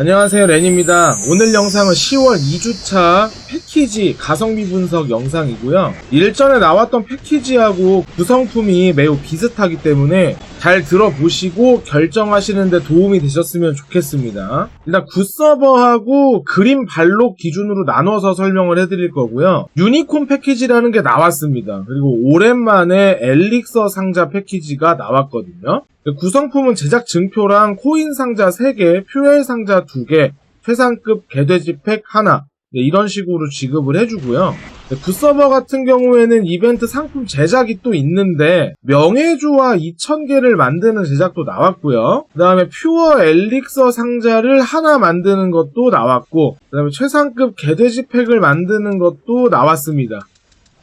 안녕하세요 렌입니다. 오늘 영상은 10월 2주차 패키지 가성비 분석 영상이고요. 일전에 나왔던 패키지하고 구성품이 매우 비슷하기 때문에 잘 들어보시고 결정하시는데 도움이 되셨으면 좋겠습니다. 일단 굿서버하고 그림 발록 기준으로 나눠서 설명을 해드릴 거고요. 유니콘 패키지라는 게 나왔습니다. 그리고 오랜만에 엘릭서 상자 패키지가 나왔거든요. 구성품은 제작 증표랑 코인 상자 3개, 퓨엘 상자 2개, 최상급 개돼지 팩 하나 네, 이런 식으로 지급을 해주고요. 네, 굿서버 같은 경우에는 이벤트 상품 제작이 또 있는데 명예주와 2000개를 만드는 제작도 나왔고요. 그 다음에 퓨어 엘릭서 상자를 하나 만드는 것도 나왔고 그 다음에 최상급 개돼지 팩을 만드는 것도 나왔습니다.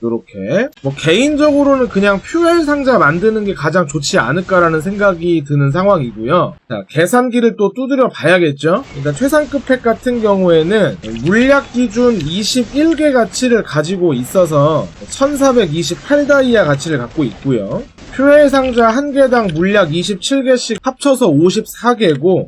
요렇게 뭐 개인적으로는 그냥 퓨엘 상자 만드는 게 가장 좋지 않을까라는 생각이 드는 상황이고요. 자 계산기를 또 두드려 봐야겠죠. 일단 최상급 팩 같은 경우에는 물약 기준 21개 가치를 가지고 있어서 1428다이아 가치를 갖고 있고요. 퓨엘 상자 한 개당 물약 27개씩 합쳐서 54개고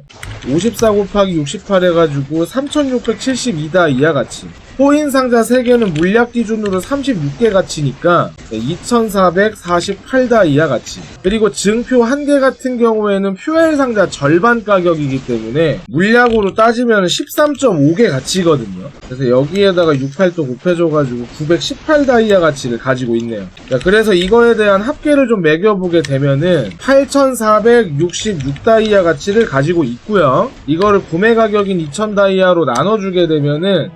54 곱하기 68 해가지고 3672다이아 가치 코인 상자 3개는 물약 기준으로 36개 가치니까 2448다이아 가치. 그리고 증표 1개 같은 경우에는 퓨엘 상자 절반 가격이기 때문에 물약으로 따지면 13.5개 가치거든요. 그래서 여기에다가 68도 곱해줘가지고 918다이아 가치를 가지고 있네요. 자, 그래서 이거에 대한 합계를 좀 매겨보게 되면은 8466다이아 가치를 가지고 있고요. 이거를 구매 가격인 2000다이아로 나눠주게 되면은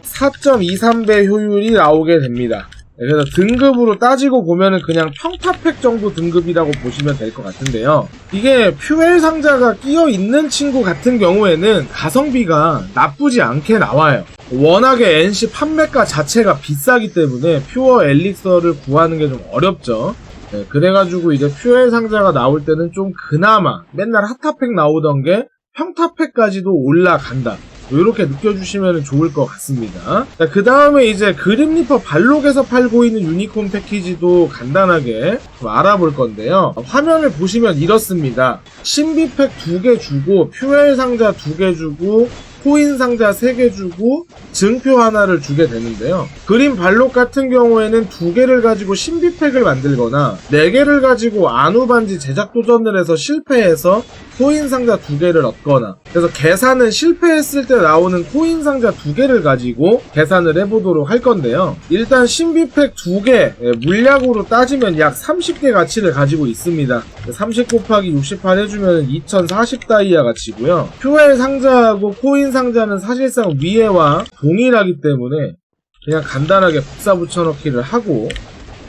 4.23배 효율이 나오게 됩니다 네, 그래서 등급으로 따지고 보면은 그냥 평타팩 정도 등급이라고 보시면 될 것 같은데요. 이게 퓨엘 상자가 끼어 있는 친구 같은 경우에는 가성비가 나쁘지 않게 나와요. 워낙에 NC 판매가 자체가 비싸기 때문에 퓨어 엘릭서를 구하는 게 좀 어렵죠. 네, 그래가지고 이제 퓨엘 상자가 나올 때는 좀 그나마 맨날 핫타팩 나오던 게 평타팩까지도 올라간다. 이렇게 느껴주시면 좋을 것 같습니다. 그 다음에 이제 그림 리퍼 발록에서 팔고 있는 유니콘 패키지도 간단하게 좀 알아볼 건데요. 화면을 보시면 이렇습니다. 신비팩 2개 주고, 퓨엘 상자 2개 주고, 코인 상자 3개 주고 증표 하나를 주게 되는데요. 그림 발록 같은 경우에는 2개를 가지고 신비팩을 만들거나 4개를 가지고 안우 반지 제작 도전을 해서 실패해서 코인 상자 2개를 얻거나 그래서 계산은 실패했을 때 나오는 코인 상자 2개를 가지고 계산을 해보도록 할 건데요. 일단 신비팩 2개 물약으로 따지면 약 30개 가치를 가지고 있습니다. 30 곱하기 68 해주면 2040 다이아 가치고요. 퓨엘 상자하고 코인 상자는 사실상 위에와 동일하기 때문에 그냥 간단하게 복사 붙여넣기를 하고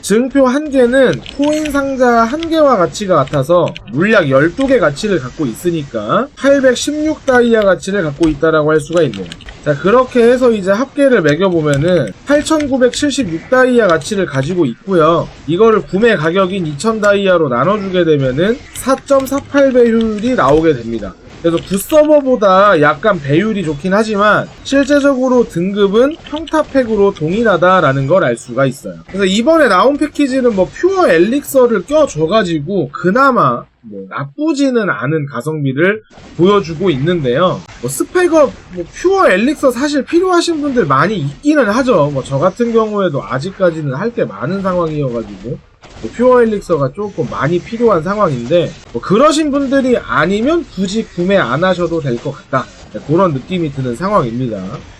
증표 한 개는 코인 상자 한 개와 가치가 같아서 물약 12개 가치를 갖고 있으니까 816 다이아 가치를 갖고 있다라고 할 수가 있네요. 자 그렇게 해서 이제 합계를 매겨보면은 8976 다이아 가치를 가지고 있고요. 이거를 구매 가격인 2000 다이아로 나눠주게 되면은 4.48배 효율이 나오게 됩니다. 그래서 굿서버보다 약간 배율이 좋긴 하지만 실제적으로 등급은 평타팩으로 동일하다라는 걸 알 수가 있어요. 그래서 이번에 나온 패키지는 뭐 퓨어 엘릭서를 껴줘가지고 그나마 뭐 나쁘지는 않은 가성비를 보여주고 있는데요. 뭐 스펙업 뭐 퓨어 엘릭서 사실 필요하신 분들 많이 있기는 하죠. 뭐 저 같은 경우에도 아직까지는 할 게 많은 상황이어가지고 뭐 퓨어 엘릭서가 조금 많이 필요한 상황인데 뭐 그러신 분들이 아니면 굳이 구매 안 하셔도 될 것 같다. 네, 그런 느낌이 드는 상황입니다.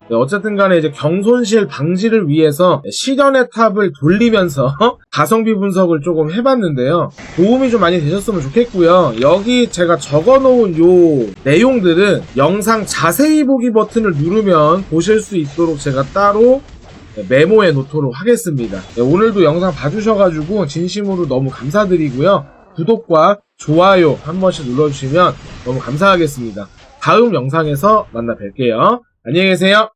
네, 어쨌든 간에 이제 경손실 방지를 위해서 실현의 탑을 돌리면서 가성비 분석을 조금 해봤는데요. 도움이 좀 많이 되셨으면 좋겠고요. 여기 제가 적어놓은 요 내용들은 영상 자세히 보기 버튼을 누르면 보실 수 있도록 제가 따로 네, 메모해 놓도록 하겠습니다. 네, 오늘도 영상 봐주셔가지고 진심으로 너무 감사드리고요. 구독과 좋아요 한 번씩 눌러주시면 너무 감사하겠습니다. 다음 영상에서 만나 뵐게요. 안녕히 계세요.